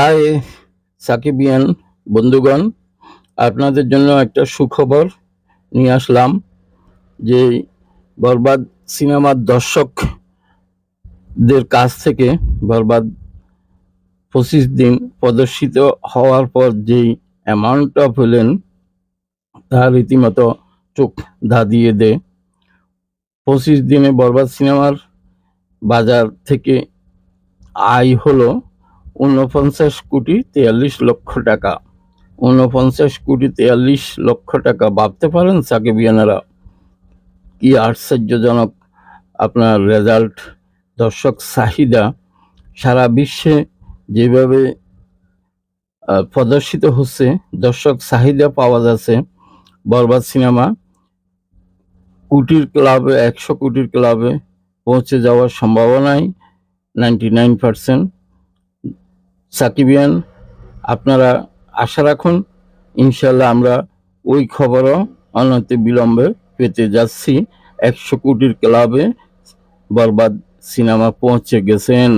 High সাকিবিয়ান বন্ধুগণ, আপনাদের জন্য একটা সুখবর নিয়ে আসলাম যে বরবাদ সিনেমার দর্শকদের কাছ থেকে বরবাদ পঁচিশ দিন প্রদর্শিত হওয়ার পর যেই অ্যামাউন্টটা পেলেন তা রীতিমতো চোখ ধাঁধিয়ে দেয়। পঁচিশ দিনে বরবাদ সিনেমার বাজার থেকে আয় হলো ঊনপঞ্চাশ কোটি তেয়াল্লিশ লক্ষ টাকা। ঊনপঞ্চাশ কোটি তেয়াল্লিশ লক্ষ টাকা ভাবতে পারেন সাকিবিয়ানেরা। কি আশ্চর্যজনক আপনার রেজাল্ট। দর্শক চাহিদা, সারা বিশ্বে যেভাবে প্রদর্শিত হচ্ছে, দর্শক চাহিদা পাওয়া যাচ্ছে। বরবাদ সিনেমা, কোটির ক্লাবে, একশো কোটির ক্লাবে পৌঁছে যাওয়ার সম্ভাবনাই নাইনটি নাইন পার্সেন্ট। সাকিবিয়ান, আপনারা আশা রাখুন ইনশাল্লাহ আমরা ওই খবরও অনতি বিলম্বে পেতে যাচ্ছি। একশো কোটির ক্লাবে বরবাদ সিনেমা পৌঁছে গেছেন।